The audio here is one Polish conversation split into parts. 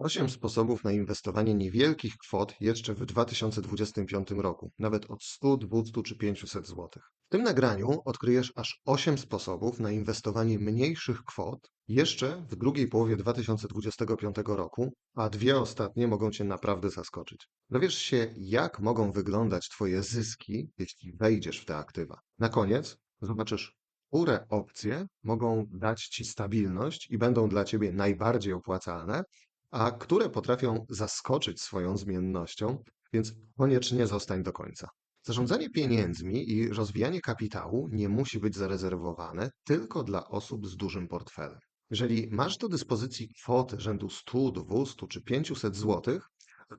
8 sposobów na inwestowanie niewielkich kwot jeszcze w 2025 roku, nawet od 100, 200 czy 500 zł. W tym nagraniu odkryjesz aż 8 sposobów na inwestowanie mniejszych kwot jeszcze w drugiej połowie 2025 roku, a dwie ostatnie mogą Cię naprawdę zaskoczyć. Dowiesz się, jak mogą wyglądać Twoje zyski, jeśli wejdziesz w te aktywa. Na koniec zobaczysz, które opcje mogą dać Ci stabilność i będą dla Ciebie najbardziej opłacalne, a które potrafią zaskoczyć swoją zmiennością, więc koniecznie zostań do końca. Zarządzanie pieniędzmi i rozwijanie kapitału nie musi być zarezerwowane tylko dla osób z dużym portfelem. Jeżeli masz do dyspozycji kwotę rzędu 100, 200 czy 500 zł,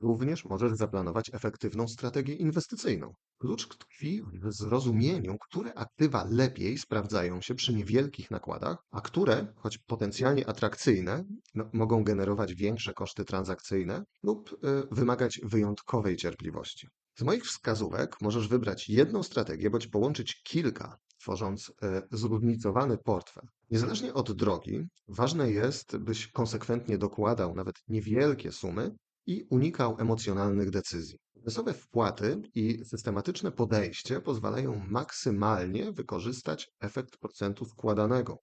również możesz zaplanować efektywną strategię inwestycyjną. Klucz tkwi w zrozumieniu, które aktywa lepiej sprawdzają się przy niewielkich nakładach, a które, choć potencjalnie atrakcyjne, no, mogą generować większe koszty transakcyjne lub y, wymagać wyjątkowej cierpliwości. Z moich wskazówek możesz wybrać jedną strategię bądź połączyć kilka, tworząc y, zróżnicowany portfel. Niezależnie od drogi, ważne jest, byś konsekwentnie dokładał nawet niewielkie sumy i unikał emocjonalnych decyzji. Okresowe wpłaty i systematyczne podejście pozwalają maksymalnie wykorzystać efekt procentu wkładanego,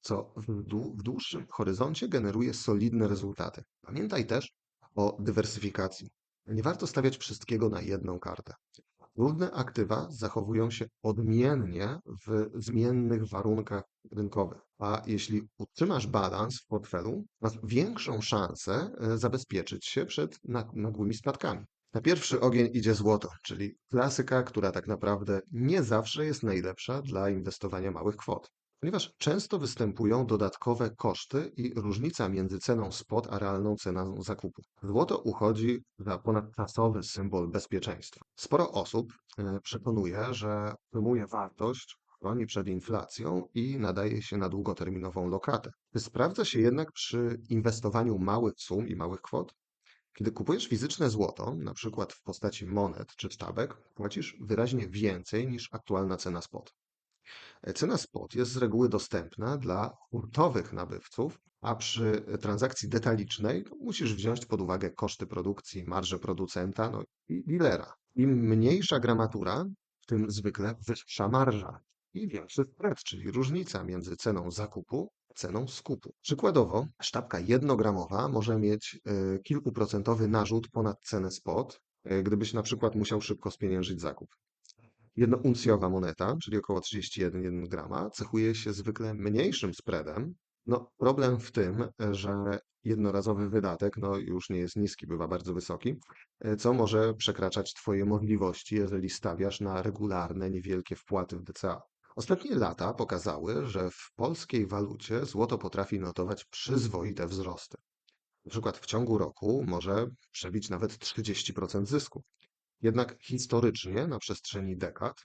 co w, dłu w dłuższym horyzoncie generuje solidne rezultaty. Pamiętaj też o dywersyfikacji. Nie warto stawiać wszystkiego na jedną kartę. Różne aktywa zachowują się odmiennie w zmiennych warunkach rynkowych, a jeśli utrzymasz balans w portfelu, masz większą szansę e, zabezpieczyć się przed nagłymi spadkami. Na pierwszy ogień idzie złoto, czyli klasyka, która tak naprawdę nie zawsze jest najlepsza dla inwestowania małych kwot ponieważ często występują dodatkowe koszty i różnica między ceną spot a realną ceną zakupu. Złoto uchodzi za ponadczasowy symbol bezpieczeństwa. Sporo osób e, przekonuje, że promuje wartość, chroni przed inflacją i nadaje się na długoterminową lokatę. Sprawdza się jednak przy inwestowaniu małych sum i małych kwot. Kiedy kupujesz fizyczne złoto, na przykład w postaci monet czy sztabek, płacisz wyraźnie więcej niż aktualna cena spot. Cena spot jest z reguły dostępna dla hurtowych nabywców, a przy transakcji detalicznej no, musisz wziąć pod uwagę koszty produkcji, marże producenta no i dealera. Im mniejsza gramatura, tym zwykle wyższa marża i większy spread, czyli różnica między ceną zakupu a ceną skupu. Przykładowo, sztabka jednogramowa może mieć e, kilkuprocentowy narzut ponad cenę spot, e, gdybyś na przykład musiał szybko spieniężyć zakup. Jednouncjowa moneta, czyli około 31 grama, cechuje się zwykle mniejszym spreadem. No, problem w tym, że jednorazowy wydatek no, już nie jest niski, bywa bardzo wysoki, co może przekraczać Twoje możliwości, jeżeli stawiasz na regularne, niewielkie wpłaty w DCA. Ostatnie lata pokazały, że w polskiej walucie złoto potrafi notować przyzwoite wzrosty. Na przykład w ciągu roku może przebić nawet 30% zysku. Jednak historycznie, na przestrzeni dekad,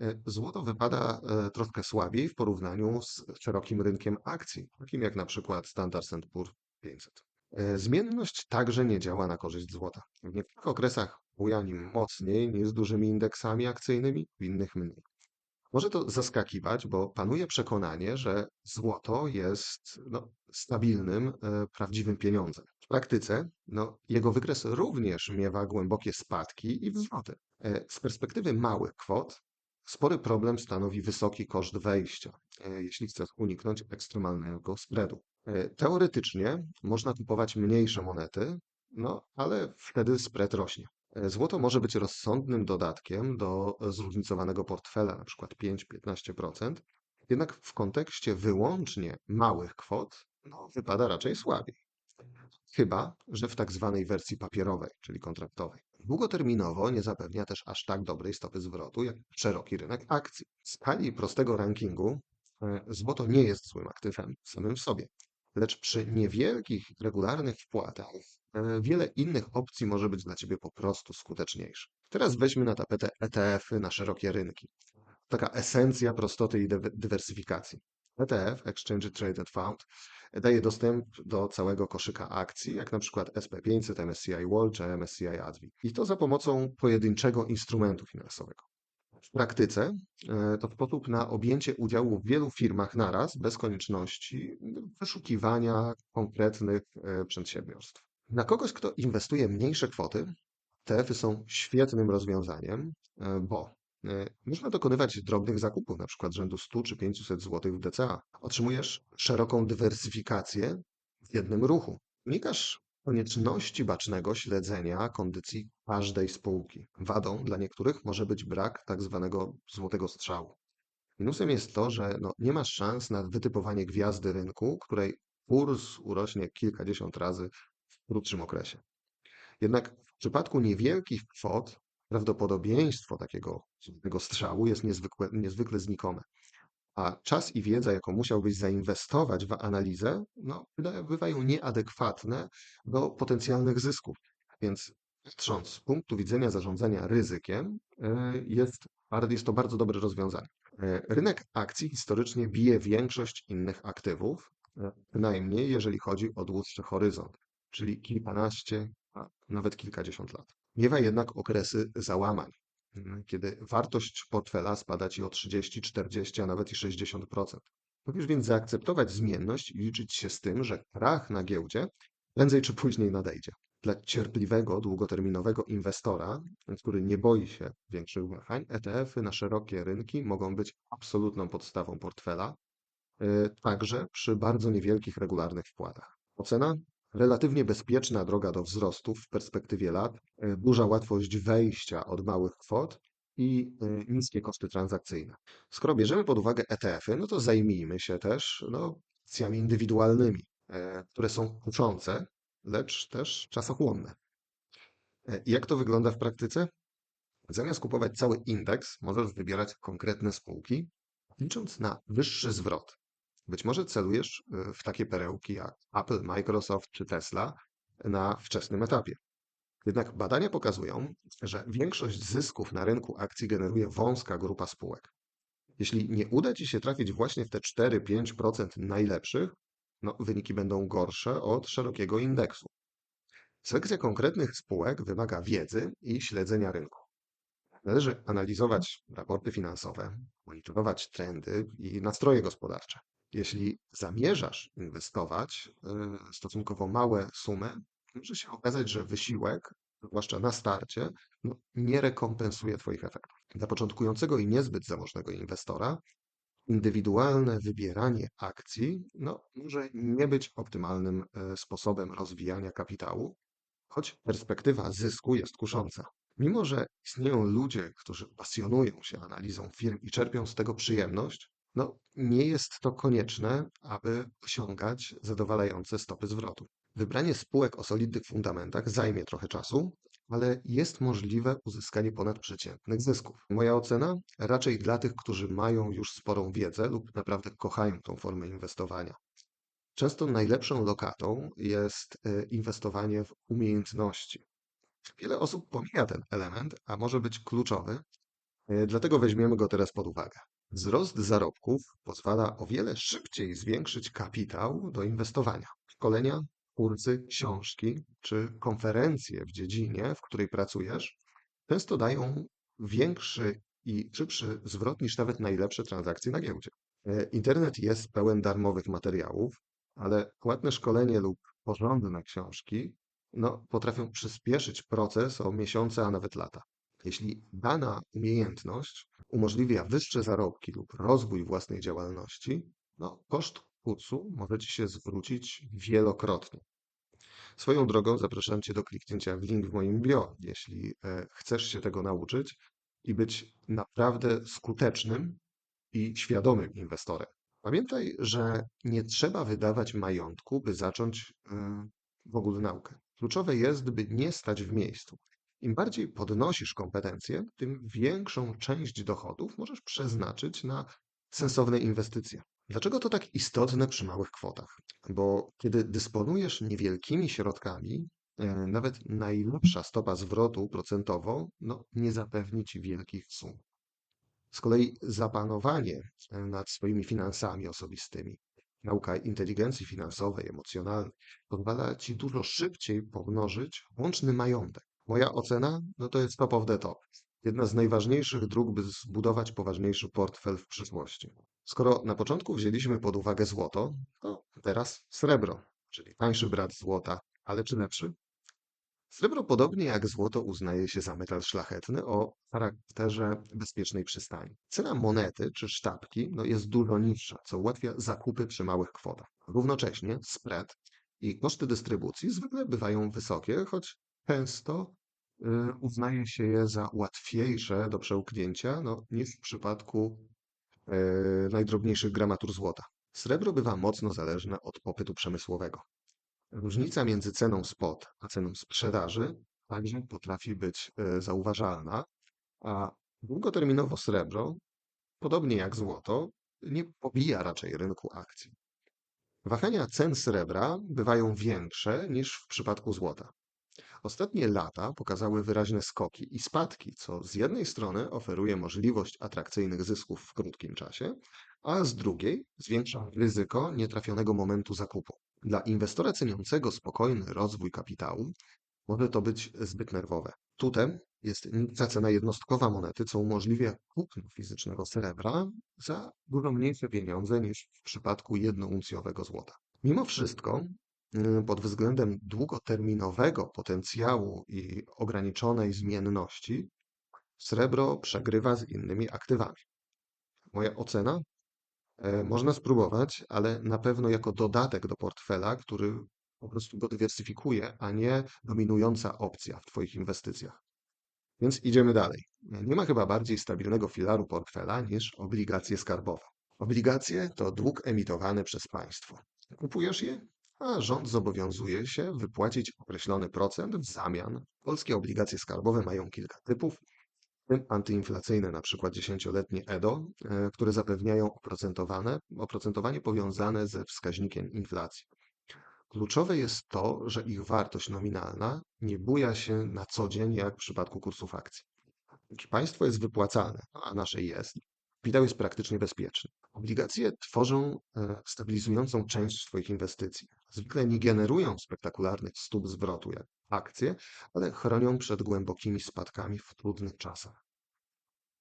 e, złoto wypada e, troszkę słabiej w porównaniu z szerokim rynkiem akcji, takim jak na przykład Standard Poor's 500. E, zmienność także nie działa na korzyść złota. W niektórych okresach buja nim mocniej niż z dużymi indeksami akcyjnymi, w innych mniej. Może to zaskakiwać, bo panuje przekonanie, że złoto jest no, stabilnym, prawdziwym pieniądzem. W praktyce no, jego wykres również miewa głębokie spadki i wzloty. E, z perspektywy małych kwot spory problem stanowi wysoki koszt wejścia, e, jeśli chcesz uniknąć ekstremalnego spreadu. E, teoretycznie można kupować mniejsze monety, no ale wtedy spread rośnie. Złoto może być rozsądnym dodatkiem do zróżnicowanego portfela, np. 5-15%, jednak w kontekście wyłącznie małych kwot no, wypada raczej słabiej. Chyba, że w tak zwanej wersji papierowej, czyli kontraktowej. Długoterminowo nie zapewnia też aż tak dobrej stopy zwrotu jak szeroki rynek akcji. W skali prostego rankingu e, złoto nie jest złym aktywem samym w sobie, lecz przy niewielkich, regularnych wpłatach e, wiele innych opcji może być dla Ciebie po prostu skuteczniejsze. Teraz weźmy na tapetę ETF-y na szerokie rynki. Taka esencja prostoty i dywersyfikacji. ETF, Exchange Traded Fund, daje dostęp do całego koszyka akcji, jak na przykład SP500, MSCI World czy MSCI ADVI. I to za pomocą pojedynczego instrumentu finansowego. W praktyce e, to sposób na objęcie udziału w wielu firmach naraz, bez konieczności wyszukiwania konkretnych e, przedsiębiorstw. Dla kogoś, kto inwestuje mniejsze kwoty, ETF-y są świetnym rozwiązaniem, e, bo można dokonywać drobnych zakupów, na przykład rzędu 100 czy 500 zł w DCA. Otrzymujesz szeroką dywersyfikację w jednym ruchu. Unikasz konieczności bacznego śledzenia kondycji każdej spółki. Wadą dla niektórych może być brak tak zwanego złotego strzału. Minusem jest to, że no, nie masz szans na wytypowanie gwiazdy rynku, której kurs urośnie kilkadziesiąt razy w krótszym okresie. Jednak w przypadku niewielkich kwot prawdopodobieństwo takiego złotego strzału jest niezwykle, niezwykle znikome. A czas i wiedza, jaką musiałbyś zainwestować w analizę, no, bywają nieadekwatne do potencjalnych zysków. Więc patrząc z punktu widzenia zarządzania ryzykiem, e, jest, jest to bardzo dobre rozwiązanie. E, Rynek akcji historycznie bije większość innych aktywów, e, przynajmniej jeżeli chodzi o dłuższy horyzont, czyli kilkanaście, a nawet kilkadziesiąt lat. Miewa jednak okresy załamań, m, kiedy wartość portfela spada ci o 30, 40, a nawet i 60%. Musisz więc zaakceptować zmienność i liczyć się z tym, że krach na giełdzie prędzej czy później nadejdzie. Dla cierpliwego, długoterminowego inwestora, który nie boi się większych wahań, ETF-y na szerokie rynki mogą być absolutną podstawą portfela, y, także przy bardzo niewielkich regularnych wkładach. Ocena? Relatywnie bezpieczna droga do wzrostu w perspektywie lat, duża łatwość wejścia od małych kwot i y, niskie koszty transakcyjne. Skoro bierzemy pod uwagę ETF-y, no to zajmijmy się też no, akcjami indywidualnymi, e, które są kuszące, lecz też czasochłonne. E, Jak to wygląda w praktyce? Zamiast kupować cały indeks, możesz wybierać konkretne spółki, licząc na wyższy zwrot. Być może celujesz y, w takie perełki jak Apple, Microsoft czy Tesla na wczesnym etapie. Jednak badania pokazują, że większość zysków na rynku akcji generuje wąska grupa spółek. Jeśli nie uda Ci się trafić właśnie w te 4-5% najlepszych, no, wyniki będą gorsze od szerokiego indeksu. Selekcja konkretnych spółek wymaga wiedzy i śledzenia rynku. Należy analizować raporty finansowe, monitorować trendy i nastroje gospodarcze. Jeśli zamierzasz inwestować y, stosunkowo małe sumy, może się okazać, że wysiłek, zwłaszcza na starcie, no, nie rekompensuje Twoich efektów. Dla początkującego i niezbyt zamożnego inwestora indywidualne wybieranie akcji no, może nie być optymalnym e, sposobem rozwijania kapitału, choć perspektywa zysku jest kusząca. Mimo, że istnieją ludzie, którzy pasjonują się analizą firm i czerpią z tego przyjemność, no, nie jest to konieczne, aby osiągać zadowalające stopy zwrotu. Wybranie spółek o solidnych fundamentach zajmie trochę czasu, ale jest możliwe uzyskanie ponadprzeciętnych zysków. Moja ocena? Raczej dla tych, którzy mają już sporą wiedzę lub naprawdę kochają tą formę inwestowania. Często najlepszą lokatą jest e, inwestowanie w umiejętności. Wiele osób pomija ten element, a może być kluczowy, e, dlatego weźmiemy go teraz pod uwagę. Wzrost zarobków pozwala o wiele szybciej zwiększyć kapitał do inwestowania. Szkolenia, kursy, książki czy konferencje w dziedzinie, w której pracujesz, często dają większy i szybszy zwrot niż nawet najlepsze transakcje na giełdzie. E, Internet jest pełen darmowych materiałów, ale płatne szkolenie lub porządne książki no, potrafią przyspieszyć proces o miesiące, a nawet lata. Jeśli dana umiejętność umożliwia wyższe zarobki lub rozwój własnej działalności, no, koszt kursu może Ci się zwrócić wielokrotnie. Swoją drogą zapraszam Cię do kliknięcia w link w moim bio, jeśli e, chcesz się tego nauczyć i być naprawdę skutecznym i świadomym inwestorem. Pamiętaj, że nie trzeba wydawać majątku, by zacząć e, w ogóle naukę. Kluczowe jest, by nie stać w miejscu. Im bardziej podnosisz kompetencje, tym większą część dochodów możesz przeznaczyć na sensowne inwestycje. Dlaczego to tak istotne przy małych kwotach? Bo kiedy dysponujesz niewielkimi środkami, e, nawet najlepsza stopa zwrotu procentowo no, nie zapewni ci wielkich sum. Z kolei zapanowanie e, nad swoimi finansami osobistymi, nauka inteligencji finansowej, emocjonalnej pozwala ci dużo szybciej pomnożyć łączny majątek. Moja ocena no to jest top of the top. Jedna z najważniejszych dróg, by zbudować poważniejszy portfel w przyszłości. Skoro na początku wzięliśmy pod uwagę złoto, to teraz srebro, czyli tańszy brat złota, Ale czy lepszy? Srebro, podobnie jak złoto, uznaje się za metal szlachetny o charakterze bezpiecznej przystani. Cena monety czy sztabki no, jest dużo niższa, co ułatwia zakupy przy małych kwotach. Równocześnie spread i koszty dystrybucji zwykle bywają wysokie, choć często y, uznaje się je za łatwiejsze do przełknięcia no, niż w przypadku y, najdrobniejszych gramatur złota. Srebro bywa mocno zależne od popytu przemysłowego. Różnica między ceną spot a ceną sprzedaży także potrafi być e, zauważalna, a długoterminowo srebro, podobnie jak złoto, nie pobija raczej rynku akcji. Wahania cen srebra bywają większe niż w przypadku złota. Ostatnie lata pokazały wyraźne skoki i spadki, co z jednej strony oferuje możliwość atrakcyjnych zysków w krótkim czasie, a z drugiej zwiększa ryzyko nietrafionego momentu zakupu. Dla inwestora ceniącego spokojny rozwój kapitału może to być zbyt nerwowe. Tutem jest niska cena jednostkowa monety, co umożliwia kupno fizycznego srebra za dużo mniejsze pieniądze niż w przypadku jednouncjowego złota. Mimo wszystko, pod względem długoterminowego potencjału i ograniczonej zmienności, srebro przegrywa z innymi aktywami. Moja ocena E, Można spróbować, ale na pewno jako dodatek do portfela, który po prostu go dywersyfikuje, a nie dominująca opcja w Twoich inwestycjach. Więc idziemy dalej. Nie ma chyba bardziej stabilnego filaru portfela niż obligacje skarbowe. Obligacje to dług emitowany przez państwo. Kupujesz je, a rząd zobowiązuje się wypłacić określony procent w zamian. Polskie obligacje skarbowe mają kilka typów, w tym antyinflacyjne, na przykład dziesięcioletnie EDO, e, które zapewniają oprocentowane, oprocentowanie powiązane ze wskaźnikiem inflacji. Kluczowe jest to, że ich wartość nominalna nie buja się na co dzień, jak w przypadku kursów akcji. Jeśli państwo jest wypłacalne, a nasze jest, kapitał jest praktycznie bezpieczny. Obligacje tworzą e, stabilizującą część Twoich inwestycji. Zwykle nie generują spektakularnych stóp zwrotu jak akcje, ale chronią przed głębokimi spadkami w trudnych czasach.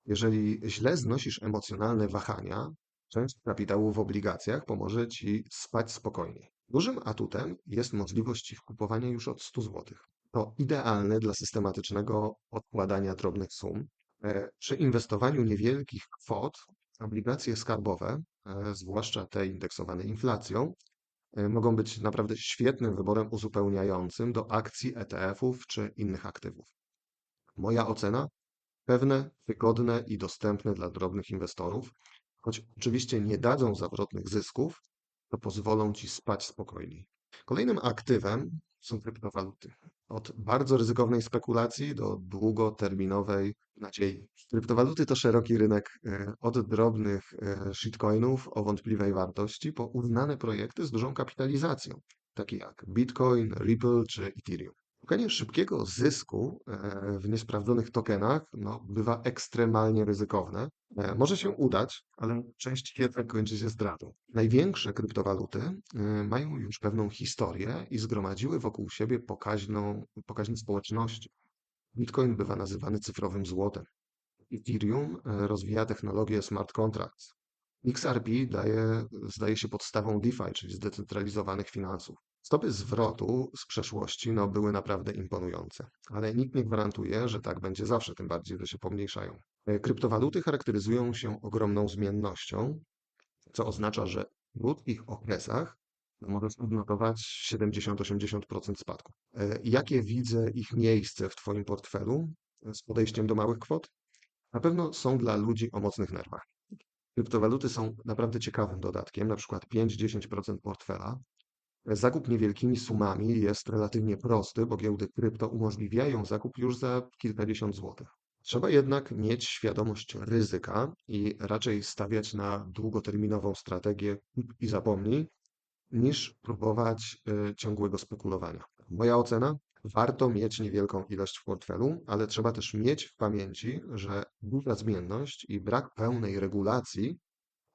Jeżeli źle znosisz emocjonalne wahania, część kapitału w obligacjach pomoże Ci spać spokojniej. Dużym atutem jest możliwość ich kupowania już od 100 zł. To idealne dla systematycznego odkładania drobnych sum. E, Przy inwestowaniu niewielkich kwot obligacje skarbowe, e, zwłaszcza te indeksowane inflacją, e, mogą być naprawdę świetnym wyborem uzupełniającym do akcji, ETF-ów czy innych aktywów. Moja ocena pewne, wygodne i dostępne dla drobnych inwestorów, choć oczywiście nie dadzą zawrotnych zysków, to pozwolą ci spać spokojniej. Kolejnym aktywem są kryptowaluty. Od bardzo ryzykownej spekulacji do długoterminowej nadziei. Kryptowaluty to szeroki rynek e, od drobnych e, shitcoinów o wątpliwej wartości po uznane projekty z dużą kapitalizacją, takie jak Bitcoin, Ripple czy Ethereum. Szukanie szybkiego zysku e, w niesprawdzonych tokenach no, bywa ekstremalnie ryzykowne. E, Może się udać, ale częściej jednak kończy się stratą. Największe kryptowaluty e, mają już pewną historię i zgromadziły wokół siebie pokaźną, pokaźne społeczności. Bitcoin bywa nazywany cyfrowym złotem. Ethereum rozwija technologię smart contracts. XRP daje, zdaje się podstawą DeFi, czyli zdecentralizowanych finansów. Stopy zwrotu z przeszłości no, były naprawdę imponujące, ale nikt nie gwarantuje, że tak będzie zawsze, tym bardziej, że się pomniejszają. E, Kryptowaluty charakteryzują się ogromną zmiennością, co oznacza, że w krótkich okresach no, możesz odnotować 70-80% spadku. E, Jakie widzę ich miejsce w Twoim portfelu e, z podejściem do małych kwot? Na pewno są dla ludzi o mocnych nerwach. Kryptowaluty są naprawdę ciekawym dodatkiem, na przykład 5-10% portfela Zakup niewielkimi sumami jest relatywnie prosty, bo giełdy krypto umożliwiają zakup już za kilkadziesiąt złotych. Trzeba jednak mieć świadomość ryzyka i raczej stawiać na długoterminową strategię i zapomnij, niż próbować y, ciągłego spekulowania. Moja ocena? Warto mieć niewielką ilość w portfelu, ale trzeba też mieć w pamięci, że duża zmienność i brak pełnej regulacji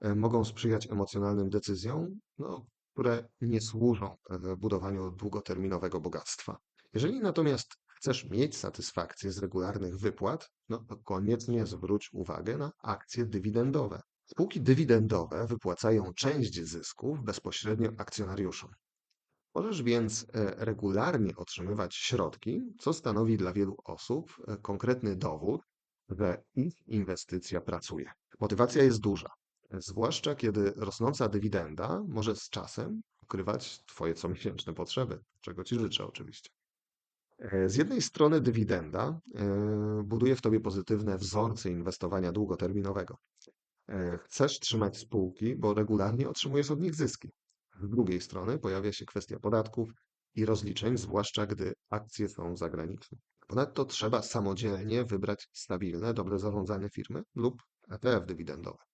y, mogą sprzyjać emocjonalnym decyzjom, no, które nie służą e, budowaniu długoterminowego bogactwa. Jeżeli natomiast chcesz mieć satysfakcję z regularnych wypłat, no to koniecznie zwróć uwagę na akcje dywidendowe. Spółki dywidendowe wypłacają część zysków bezpośrednio akcjonariuszom. Możesz więc e, regularnie otrzymywać środki, co stanowi dla wielu osób e, konkretny dowód, że ich inwestycja pracuje. Motywacja jest duża, zwłaszcza kiedy rosnąca dywidenda może z czasem pokrywać Twoje comiesięczne potrzeby, czego Ci życzę oczywiście. E, Z jednej strony dywidenda e, buduje w tobie pozytywne wzorce inwestowania długoterminowego. E, Chcesz trzymać spółki, bo regularnie otrzymujesz od nich zyski. Z drugiej strony pojawia się kwestia podatków i rozliczeń, zwłaszcza gdy akcje są zagraniczne. Ponadto trzeba samodzielnie wybrać stabilne, dobrze zarządzane firmy lub ETF dywidendowe.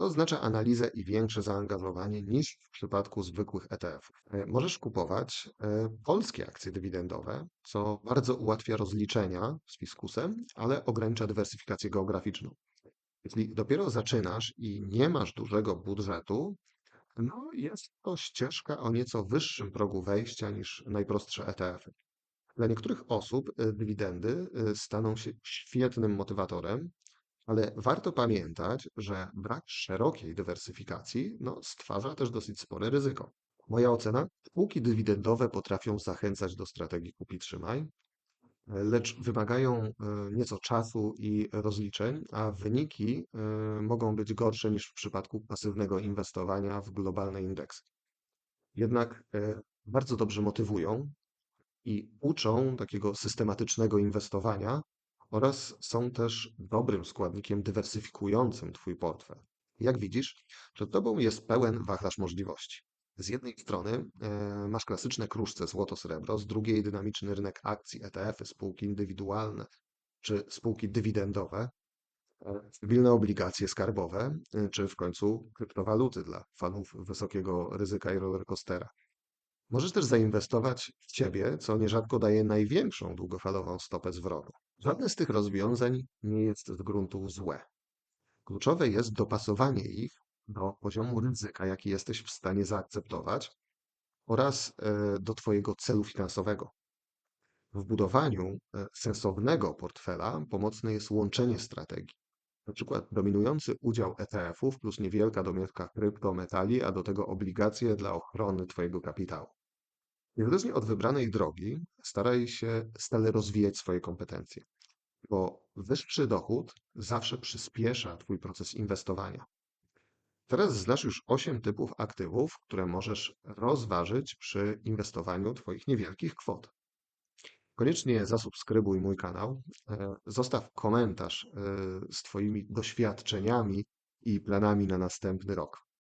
To oznacza analizę i większe zaangażowanie niż w przypadku zwykłych ETF-ów. E, Możesz kupować e, polskie akcje dywidendowe, co bardzo ułatwia rozliczenia z fiskusem, ale ogranicza dywersyfikację geograficzną. Jeśli dopiero zaczynasz i nie masz dużego budżetu, no jest to ścieżka o nieco wyższym progu wejścia niż najprostsze ETF-y. Dla niektórych osób e, dywidendy staną się świetnym motywatorem, ale warto pamiętać, że brak szerokiej dywersyfikacji no, stwarza też dosyć spore ryzyko. Moja ocena: spółki dywidendowe potrafią zachęcać do strategii kupi-trzymaj, lecz wymagają e, nieco czasu i rozliczeń, a wyniki e, mogą być gorsze niż w przypadku pasywnego inwestowania w globalne indeksy. Jednak e, bardzo dobrze motywują i uczą takiego systematycznego inwestowania oraz są też dobrym składnikiem dywersyfikującym Twój portfel. Jak widzisz, przed Tobą jest pełen wachlarz możliwości. Z jednej strony e, masz klasyczne kruszce złoto-srebro, z drugiej dynamiczny rynek akcji, ETF-y, spółki indywidualne czy spółki dywidendowe, e, stabilne obligacje skarbowe, e, czy w końcu kryptowaluty dla fanów wysokiego ryzyka i rollercoastera. Możesz też zainwestować w ciebie, co nierzadko daje największą długofalową stopę zwrotu. Żadne z tych rozwiązań nie jest z gruntu złe. Kluczowe jest dopasowanie ich do poziomu ryzyka, jaki jesteś w stanie zaakceptować oraz e, do Twojego celu finansowego. W budowaniu e, sensownego portfela pomocne jest łączenie strategii. Na przykład dominujący udział ETF-ów plus niewielka domiarka kryptometali, a do tego obligacje dla ochrony Twojego kapitału. Niezależnie od wybranej drogi, staraj się stale rozwijać swoje kompetencje, bo wyższy dochód zawsze przyspiesza Twój proces inwestowania. Teraz znasz już 8 typów aktywów, które możesz rozważyć przy inwestowaniu Twoich niewielkich kwot. Koniecznie zasubskrybuj mój kanał, e, zostaw komentarz e, z Twoimi doświadczeniami i planami na następny rok.